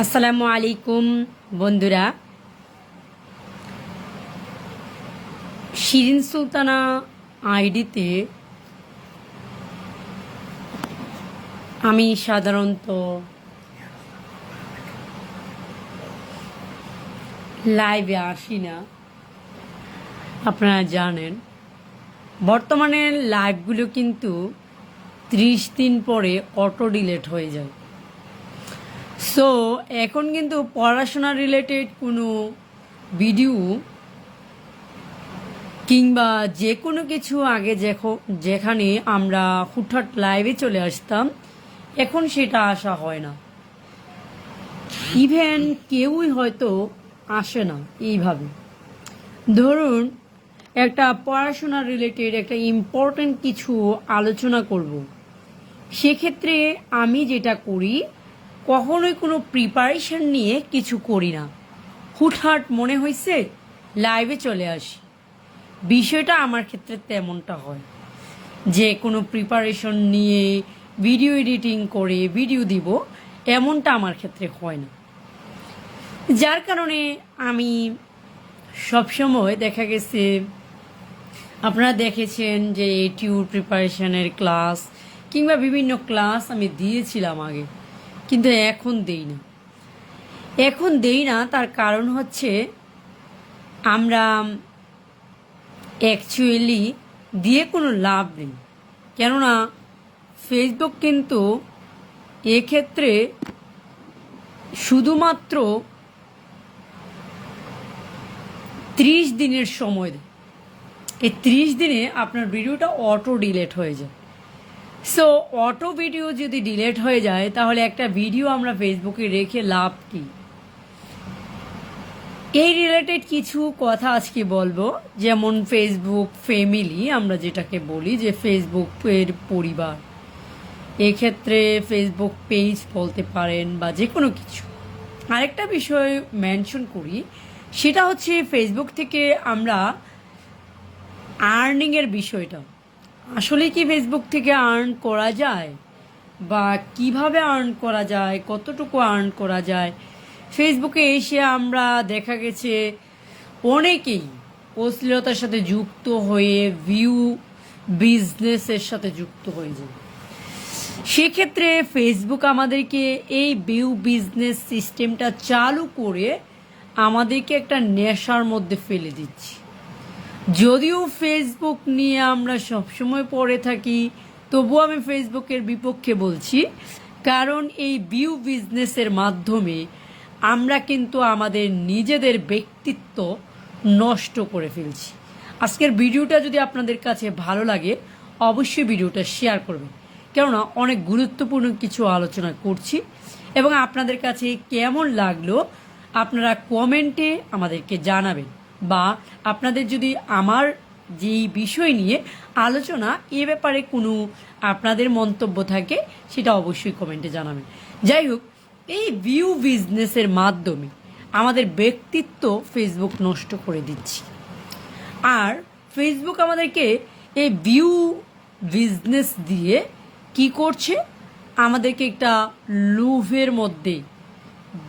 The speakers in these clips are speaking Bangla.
আসসালামু আলাইকুম বন্ধুরা। শিরিন সুলতানা আইডিতে আমি সাধারণত লাইভে আসি না। আপনারা জানেন, বর্তমানে লাইভগুলো কিন্তু ত্রিশ দিন পরে অটো ডিলেট হয়ে যায়। সো এখন কিন্তু পড়াশোনা রিলেটেড কোনো ভিডিও কিংবা যে কোনো কিছু আগে যেখ- যেখানে আমরা হুটহাট লাইভে চলে আসতাম, এখন সেটা আসা হয় না। ইভেন কেউই হয়তো আসে না এইভাবে। ধরুন, একটা পড়াশোনা রিলেটেড একটা ইম্পর্ট্যান্ট কিছু আলোচনা করব। সেক্ষেত্রে আমি যেটা করি কখনোই কোনো প্রিপারেশন নিয়ে কিছু করি না। হুটহাট মনে হয়েছে লাইভে চলে আসি। বিষয়টা আমার ক্ষেত্রে তেমনটা হয়। যে কোনো প্রিপারেশন নিয়ে ভিডিও এডিটিং করে ভিডিও দিব, এমনটা আমার ক্ষেত্রে হয় না। যার কারণে আমি সবসময় দেখা গেছে, আপনারা দেখেছেন যে এটিউর প্রিপারেশনের ক্লাস কিংবা বিভিন্ন ক্লাস আমি দিয়েছিলাম আগে। কিন্তু এখন দেই না। এখন দেই না, তার কারণ হচ্ছে আমরা অ্যাকচুয়ালি দিয়ে কোনো লাভ নেই। কেননা ফেসবুক কিন্তু এক্ষেত্রে শুধুমাত্র ত্রিশ দিনের সময় দেয়। এই ত্রিশ দিনে আপনার ভিডিওটা অটো ডিলেট হয়ে যায়। সো অটো ভিডিও যদি ডিলেট হয়ে যায়, তাহলে একটা ভিডিও আমরা ফেসবুকে রেখে লাভ কি? এই রিলেটেড কিছু কথা আজকে বলব, যেমন ফেসবুক ফ্যামিলি আমরা যেটাকে বলি, যে ফেসবুকের পরিবার। এক্ষেত্রে ফেসবুক পেজ বলতে পারেন বা যে কোনো কিছু। আরেকটা বিষয় মেনশন করি, সেটা হচ্ছে ফেসবুক থেকে আমরা আর্নিংয়ের বিষয়টা। আসলে কি ফেসবুক থেকে আর্ন করা যায়? বা কীভাবে আর্ন করা যায়? কতটুকু আর্ন করা যায়? ফেসবুকে এসে আমরা দেখা গেছে অনেকেই অশ্লীলতার সাথে যুক্ত হয়ে ভিউ বিজনেসের সাথে যুক্ত হয়ে যায়। সেক্ষেত্রে ফেসবুক আমাদেরকে এই ভিউ বিজনেস সিস্টেমটা চালু করে আমাদেরকে একটা নেশার মধ্যে ফেলে দিচ্ছে। যদিও ফেসবুক নিয়ে আমরা সবসময় পড়ে থাকি, তবুও আমি ফেসবুকের বিপক্ষে বলছি, কারণ এই ভিউ বিজনেসের মাধ্যমে আমরা কিন্তু আমাদের নিজেদের ব্যক্তিত্ব নষ্ট করে ফেলছি। আজকের ভিডিওটা যদি আপনাদের কাছে ভালো লাগে, অবশ্যই ভিডিওটা শেয়ার করবেন। কেননা অনেক গুরুত্বপূর্ণ কিছু আলোচনা করছি এবং আপনাদের কাছে কেমন লাগল, আপনারা কমেন্টে আমাদেরকে জানাবেন। বা আপনাদের যদি আমার যেই বিষয় নিয়ে আলোচনা এ ব্যাপারে কোনো আপনাদের মন্তব্য থাকে, সেটা অবশ্যই কমেন্টে জানাবেন। যাই হোক, এই ভিউ বিজনেসের মাধ্যমে আমাদের ব্যক্তিত্ব ফেসবুক নষ্ট করে দিচ্ছি। আর ফেসবুক আমাদেরকে এই ভিউ বিজনেস দিয়ে কি করছে? আমাদেরকে একটা লুভের মধ্যে,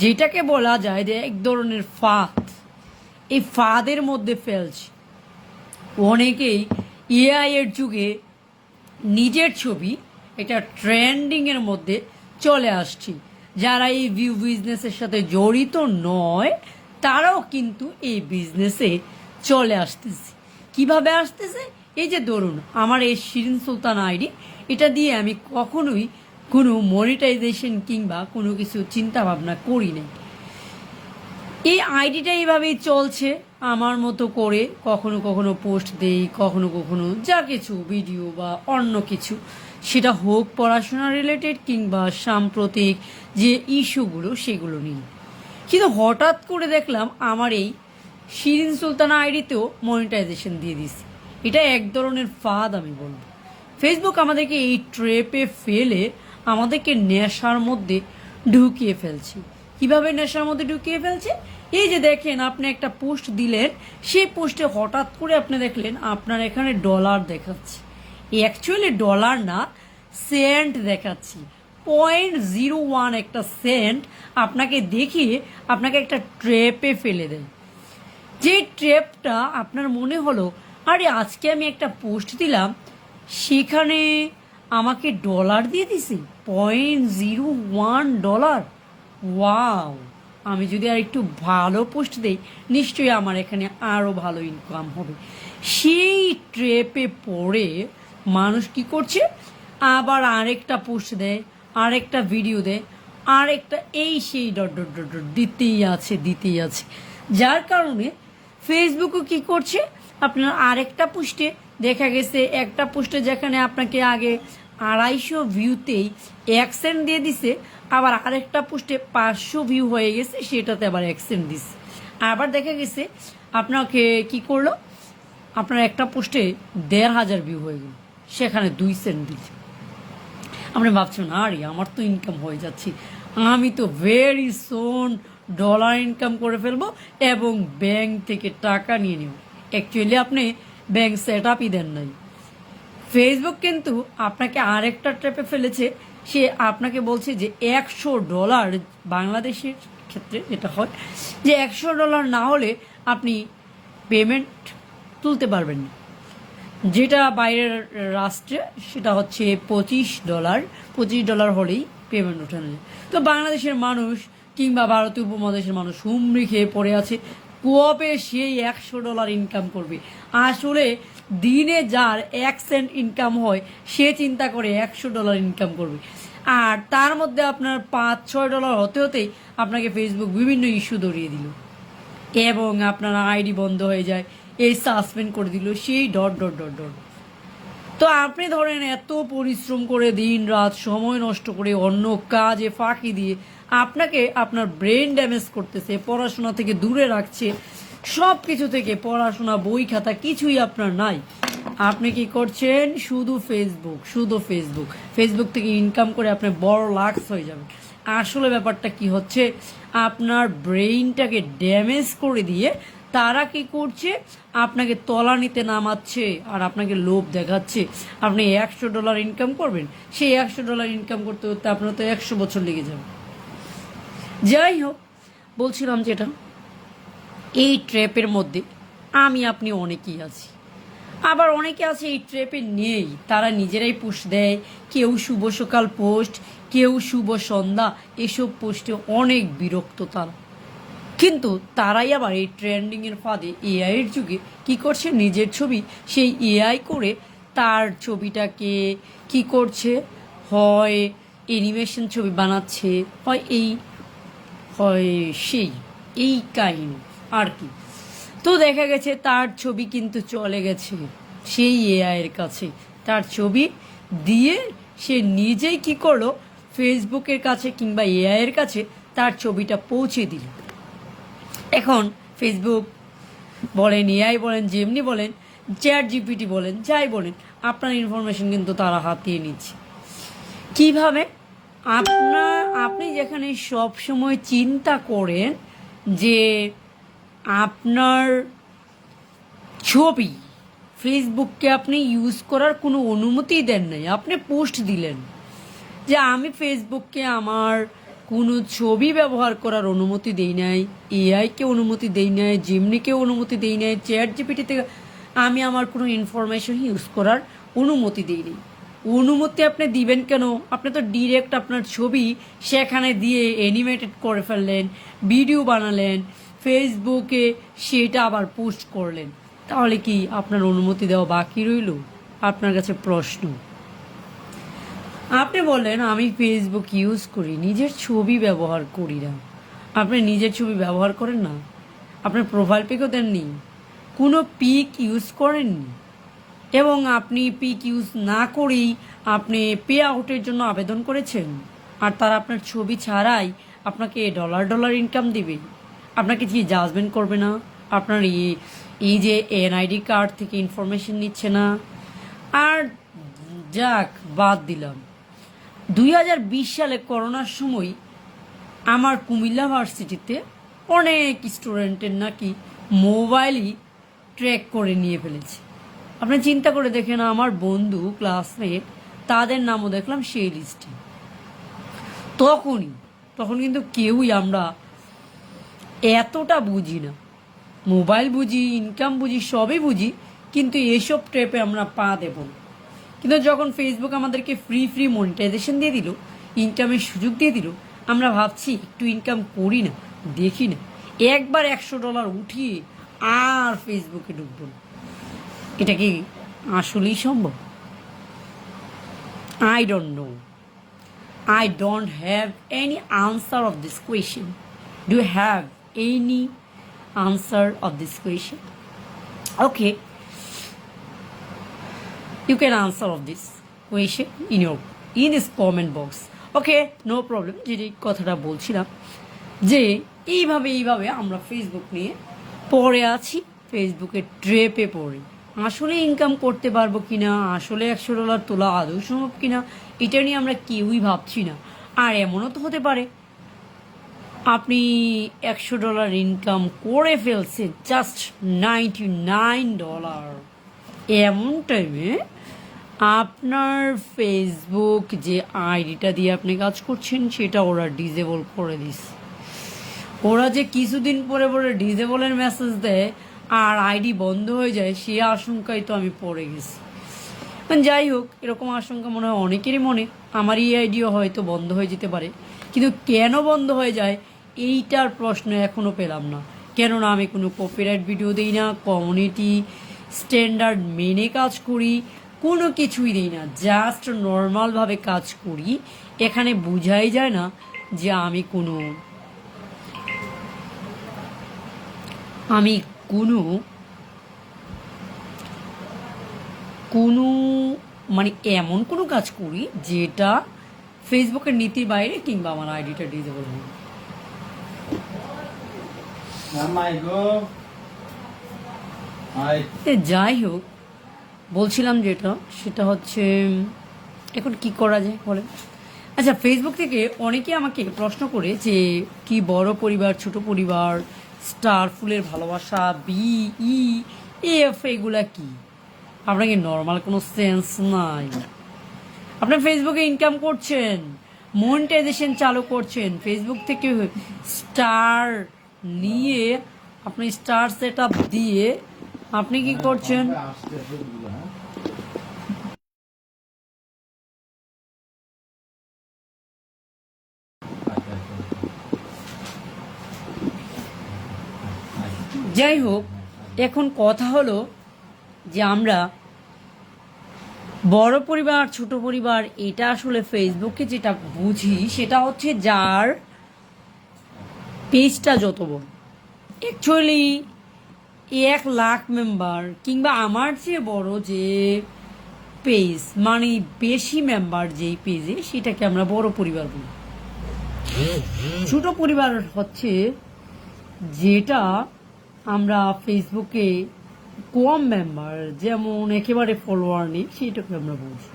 যেটাকে বলা যায় যে এক ধরনের ফাঁদ। এই ফাঁদের মধ্যে ফেলছে। অনেকেই এআই এর যুগে নিজের ছবি, এটা ট্রেন্ডিংয়ের মধ্যে চলে আসছে। যারা এই ভিউ বিজনেসের সাথে জড়িত নয়, তারাও কিন্তু এই বিজনেসে চলে আসতেছে। কীভাবে আসতেছে? এই যে ধরুন, আমার এই শিরিন সুলতান আইডি, এটা দিয়ে আমি কখনোই কোনো মনিটাইজেশন কিংবা কোনো কিছু চিন্তা ভাবনা করি নাই। এই আইডিটা এইভাবেই চলছে, আমার মতো করে কখনো কখনো পোস্ট দেই, কখনো কখনো যা কিছু ভিডিও বা অন্য কিছু। সেটা হোক পড়াশোনা রিলেটেড কিংবা সাম্প্রতিক যে ইস্যুগুলো সেগুলো নিয়ে। কিন্তু হঠাৎ করে দেখলাম আমার এই শিরিন সুলতানা আইডিতেও মনিটাইজেশন দিয়ে দিছে। এটা এক ধরনের ফাঁদ আমি বলব। ফেসবুক আমাদেরকে এই ট্রেপে ফেলে আমাদেরকে নেশার মধ্যে ঢুকিয়ে ফেলছে। কীভাবে নেশার মধ্যে ঢুকিয়ে ফেলছে? এই যে দেখেন, আপনি একটা পোস্ট দিলেন, সেই পোস্টে হঠাৎ করে আপনি দেখলেন আপনার এখানে ডলার দেখাচ্ছে। অ্যাকচুয়ালি ডলার না, সেন্ট দেখাচ্ছি। পয়েন্ট জিরো ওয়ান একটা সেন্ট আপনাকে দেখিয়ে আপনাকে একটা ট্রেপে ফেলে দেয়। যে ট্রেপটা আপনার মনে হলো, আরে, আজকে আমি একটা পোস্ট দিলাম, সেখানে আমাকে ডলার দিয়ে দিছে, point zero one dollar. Wow আমি যদি আর একটু ভালো পোস্ট দেই, নিশ্চয়ই আমার এখানে আরও ভালো ইনকাম হবে। সেই ট্রেপে পড়ে মানুষ কি করছে? আবার আরেকটা পোস্ট দেয়, আরেকটা ভিডিও দেয়, আরেকটা এই সেই ডট ডট ডট ডট দিতেই আছে দিতেই আছে। যার কারণে ফেসবুকও কি করছে? আপনার আরেকটা পোস্টে দেখা গেছে, একটা পোস্টে যেখানে আপনাকে আগে আড়াইশো ভিউতেই এক সেন্ট দিয়ে দিছে, আবার আরেকটা পোস্টে পাঁচশো ভিউ হয়ে গেছে, সেটাতে আবার এক সেন্ট দিছে। আবার দেখা গেছে, আপনাকে কি করল? আপনার একটা পোস্টে দেড় হাজার ভিউ হয়ে গেল, সেখানে দুই সেন্ট দিচ্ছে আপনি ভাবছেন আরে আমার তো ইনকাম হয়ে যাচ্ছে। আমি তো ভেরি সোন ডলার ইনকাম করে ফেলব এবং ব্যাংক থেকে টাকা নিয়ে নেব। অ্যাকচুয়ালি আপনি ব্যাংক সেট আপই দেন নাই। ফেসবুক কিন্তু আপনাকে আরেকটা ট্র্যাপে ফেলেছে। সে আপনাকে বলছে যে একশো ডলার বাংলাদেশের ক্ষেত্রে যেটা হয়, যে একশো ডলার না হলে আপনি পেমেন্ট তুলতে পারবেন না। যেটা বাইরের রাষ্ট্রে, সেটা হচ্ছে পঁচিশ ডলার পঁচিশ ডলার হলেই পেমেন্ট ওঠানো যায় তো বাংলাদেশের মানুষ কিংবা ভারতীয় উপমহাদেশের মানুষ হুমড়ি খেয়ে পড়ে আছে। কবে সেই একশো ডলার ইনকাম করবে? আসলে দিনে যার এক সেন্ট ইনকাম হয়, সে চিন্তা করে একশো ডলার ইনকাম করবে। আর তার মধ্যে আপনার পাঁচ, ছয় ডলার হতে হতেই আপনাকে ফেসবুক বিভিন্ন ইস্যু ধরিয়ে দিল। এবং আপনার আইডি বন্ধ হয়ে যায়, এই সাসপেন্ড করে দিল, সেই ডট ডট ডট ডট তো আপনি ধরেন এত পরিশ্রম করে দিন রাত সময় নষ্ট করে অন্য কাজে ফাঁকি দিয়ে আপনাকে আপনার ব্রেন ড্যামেজ করতেছে, পড়াশোনা থেকে দূরে রাখছে সব কিছু থেকে পড়াশোনা, বই খাতা কিছুই আপনার নাই। আপনি কি করছেন? শুধু ফেসবুক শুধু ফেসবুক ফেসবুক থেকে ইনকাম করে আপনি বড় লাক্স হয়ে যাবেন। আসলে ব্যাপারটা কি হচ্ছে? আপনার ব্রেইনটাকে ড্যামেজ করে দিয়ে তারা কি করছে? আপনাকে তলানিতে নামাচ্ছে আর আপনাকে লোভ দেখাচ্ছে। আপনি একশো ডলার ইনকাম করবেন, সেই একশো ডলার ইনকাম করতে করতে আপনার তো একশো বছর লেগে যাবে। যাই হোক, বলছিলাম যেটা এই ট্র্যাপের মধ্যে আমি, আপনি অনেকেই আছি। আবার অনেকে আছে এই ট্র্যাপে নেই। তারা নিজেরাই পোস্ট দেয়। কেউ শুভ সকাল পোস্ট, কেউ শুভ সন্ধ্যা, এসব পোস্টে অনেক বিরক্ত তারা। কিন্তু তারাই আবার এই ট্রেন্ডিংয়ের ফাঁদে এআইয়ের যুগে কি করছে? নিজের ছবি, সেই এআই করে তার ছবিটাকে কি করছে? হয় অ্যানিমেশন ছবি বানাচ্ছে, হয় এই, হয় সেই, এই কাহিনী। আর কি। তো দেখা গেছে তার ছবি কিন্তু চলে গেছে সেই এআইয়ের কাছে। তার ছবি দিয়ে সে নিজেই কি করল ফেসবুকের কাছে কিংবা এআইয়ের কাছে তার ছবিটা পৌঁছে দিল। এখন ফেসবুক বলেন এআই বলেন, যেমনি বলেন চ্যাট জিপিটি বলেন, যাই বলেন, আপনার ইনফরমেশন কিন্তু তারা হাতিয়ে নিচ্ছে। কীভাবে? আপনার, আপনি যেখানে সব সময় চিন্তা করেন যে আপনার ছবি ফেসবুককে আপনি ইউজ করার কোনো অনুমতিই দেন নাই। আপনি পোস্ট দিলেন যে আমি ফেসবুককে আমার কোনো ছবি ব্যবহার করার অনুমতি দেই নাই এআইকে অনুমতি দেই নাই জিমনিকে অনুমতি দেই নাই চ্যাট জিপিটিতে আমি আমার কোনো ইনফরমেশন ইউজ করার অনুমতি দিই নি অনুমতি আপনি দিবেন কেন? আপনি তো ডিরেক্ট আপনার ছবি সেখানে দিয়ে অ্যানিমেটেড করে ফেললেন ভিডিও বানালেন ফেসবুকে সেটা আবার পোস্ট করলেন। তাহলে কি আপনার অনুমতি দেওয়া বাকি রইল? আপনার কাছে প্রশ্ন। আপনি বললেন, আমি ফেসবুক ইউজ করি, নিজের ছবি ব্যবহার করি না। আপনি নিজের ছবি ব্যবহার করেন না? আপনার প্রোফাইল পিকও দেননি? কোনো পিক ইউজ করেননি? এবং আপনি পিক ইউজ না করেই আপনি পে আউটের জন্য আবেদন করেছেন? আর তারা আপনার ছবি ছাড়াই আপনাকে ডলার ডলার ইনকাম দিবে? আপনাকে কি জাজমেন্ট করবে না, আপনার এই যে এনআইডি কার্ড থেকে ইনফরমেশন নিচ্ছে না। আর যাক, বাদ দিলাম। দুই হাজার বিশ সালে করোনার সময় আমার কুমিল্লা ভার্সিটিতে অনেক স্টুডেন্টের নাকি মোবাইলই ট্র্যাক করে নিয়ে ফেলেছে। আপনি চিন্তা করে দেখেন, আমার বন্ধু ক্লাসমেট তাদের নামও দেখলাম সেই লিস্টে তখনই, তখন কিন্তু কেউই আমরা এতটা বুঝি না। মোবাইল বুঝি ইনকাম বুঝি, সবই বুঝি, কিন্তু এসব ট্রেপে আমরা পা দেব না। কিন্তু যখন ফেসবুক আমাদেরকে ফ্রি ফ্রি মনিটাইজেশন দিয়ে দিল ইনকামের সুযোগ দিয়ে দিল, আমরা ভাবছি একটু ইনকাম করি না, দেখি না। একবার একশো ডলার উঠিয়ে আর ফেসবুকে ঢুকবো না। এটা কি আসলেই সম্ভব? I don't know I don't have any answer of this question. Do have any answer of this question? Okay. You can answer of this question in your in this comment box. Okay, no problem. যেটি কথাটা বলছিলাম যে এইভাবে এইভাবে আমরা ফেসবুক নিয়ে পড়ে আছি ফেসবুকে ট্রেপে পড়ি আসলে ইনকাম করতে পারব কিনা আসলে একশো ডলার তোলা আদৌ সম্ভব কিনা এটা নিয়ে আমরা কেউই ভাবছি না আর এমনও তো হতে পারে আপনি একশো ডলার ইনকাম করে ফেলছেন জাস্ট নাইনটি নাইন ডলার এমন টাইমে আপনার ফেসবুক যে আইডিটা দিয়ে আপনি কাজ করছেন, সেটা ওরা ডিজেবল করে দিচ্ছে ওরা যে কিছুদিন পরে পরে ডিজেবলের মেসেজ দেয় আর আইডি বন্ধ হয়ে যায়, সে আশঙ্কায় তো আমি পড়ে গেছি। যাই হোক, এরকম আশঙ্কা মনে হয় অনেকেরই মনে। আমার এই আইডিও হয়তো বন্ধ হয়ে যেতে পারে। কিন্তু কেন বন্ধ হয়ে যায়, এইটার প্রশ্ন এখনও পেলাম না। কেননা আমি কোনো কপিরাইট ভিডিও দিই না কমিউনিটি স্ট্যান্ডার্ড মেনে কাজ করি, কোনো কিছুই দিই না। জাস্ট নর্মালভাবে কাজ করি। এখানে বোঝাই যায় না যে আমি কোনো আমি কোনো কোনো মানে এমন কোনো কাজ করি যেটা ফেসবুকের নীতির বাইরে কিংবা আমার আইডিটা ডিজেবল এ যাই হোক বলছিলাম যেটা সেটা হচ্ছে এখন কি করা যায় বলে আচ্ছা ফেসবুক থেকে অনেকে আমাকে প্রশ্ন করে যে কি বড় পরিবার ছোট পরিবার স্টার ফুলের ভালোবাসা বি ই এফ এগুলা কি? আপনার কি নর্মাল কোনো সেন্স নাই আপনার ফেসবুকে ইনকাম করছেন মনিটাইজেশন চালু করছেন ফেসবুক থেকে স্টার নিয়ে আপনি স্টার সেট দিয়ে আপনি কি করছেন। যাই হোক, এখন কথা হলো যে আমরা বড় পরিবার, ছোট পরিবার, এটা আসলে ফেসবুকে যেটা বুঝি, সেটা হচ্ছে যার পেজটা যত বড়। অ্যাকচুয়ালি এক লাখ মেম্বার কিংবা আমার চেয়ে বড় যে পেজ মানে বেশি মেম্বার যেই পেজে সেটাকে আমরা বড় পরিবার বলি। ছোট পরিবার হচ্ছে যেটা আমরা ফেসবুকে কম মেম্বার যেমন একেবারে ফলোয়ার নেই সেটাকে আমরা বলছি।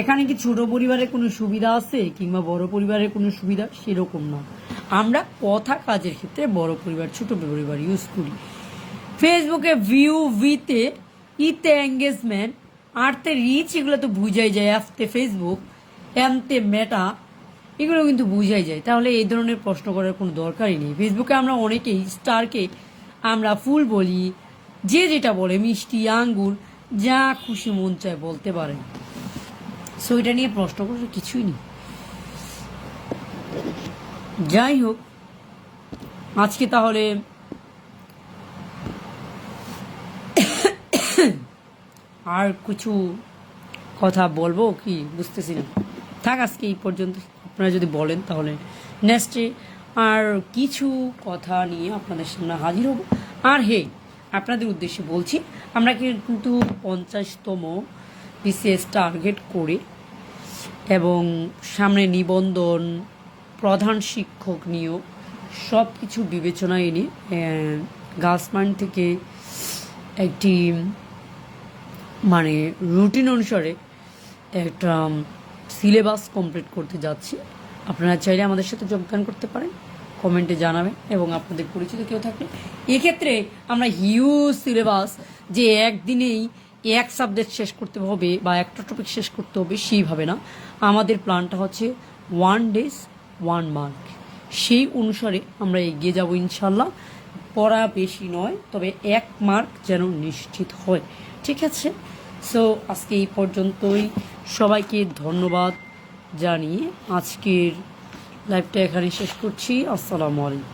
এখানে কি ছোট পরিবারের কোনো সুবিধা আছে, কিংবা বড় পরিবারের কোনো সুবিধা? সেরকম না। আমরা কথা কাজের ক্ষেত্রে বড় পরিবার, ছোট পরিবার ইউজ করি। ফেসবুকে ভিউ ভিতে ইতে এঙ্গেজমেন্ট আরতে রিচ এগুলো তো বুঝাই যায়। অ্যাপতে ফেসবুক এমতে মেটা এগুলো কিন্তু বুঝাই যায়। তাহলে এই ধরনের প্রশ্ন করার কোনো দরকারই নেই। ফেসবুকে আমরা অনেকেই স্টারকে আমরা ফুল বলি যে যেটা বলে, মিষ্টি, আঙ্গুর, যা খুশি মন চায় বলতে পারেন সো এটা নিয়ে প্রশ্ন করার কিছুই নেই। যাই হোক, আজকে তাহলে আর কিছু কথা বলব কি বুঝতেছি না। থাক, আজকে এই পর্যন্ত। আপনারা যদি বলেন তাহলে নেক্সটে আর কিছু কথা নিয়ে আপনাদের সামনে হাজির হব। আর হে আপনাদের উদ্দেশ্যে বলছি, আমরা কিন্তু পঞ্চাশতম বিসিএস টার্গেট করে এবং সামনে নিবন্ধন, প্রধান শিক্ষক নিয়োগ সব কিছু বিবেচনায় এনে মাইন্ড থেকে একটি মানে রুটিন অনুসারে একটা সিলেবাস কমপ্লিট করতে যাচ্ছি। আপনারা চাইলে আমাদের সাথে যোগদান করতে পারেন। কমেন্টে জানাবেন এবং আপনাদের পরিচিত কেউ থাকলে। এক্ষেত্রে আমরা হিউজ সিলেবাস যে একদিনেই এক সাবজেক্ট শেষ করতে হবে বা একটা টপিক শেষ করতে হবে সেইভাবে না। আমাদের প্ল্যানটা হচ্ছে ওয়ান ডেজ ওয়ান মার্ক সেই অনুসারে আমরা এগিয়ে যাব ইনশাল্লাহ পড়া বেশি নয়, তবে এক মার্ক যেন নিশ্চিত হয়। ঠিক আছে? সো আজকে এই পর্যন্তই। সবাইকে ধন্যবাদ জানিয়ে আজকের লাইভটা এখানে শেষ করছি। আসসালামু আলাইকুম।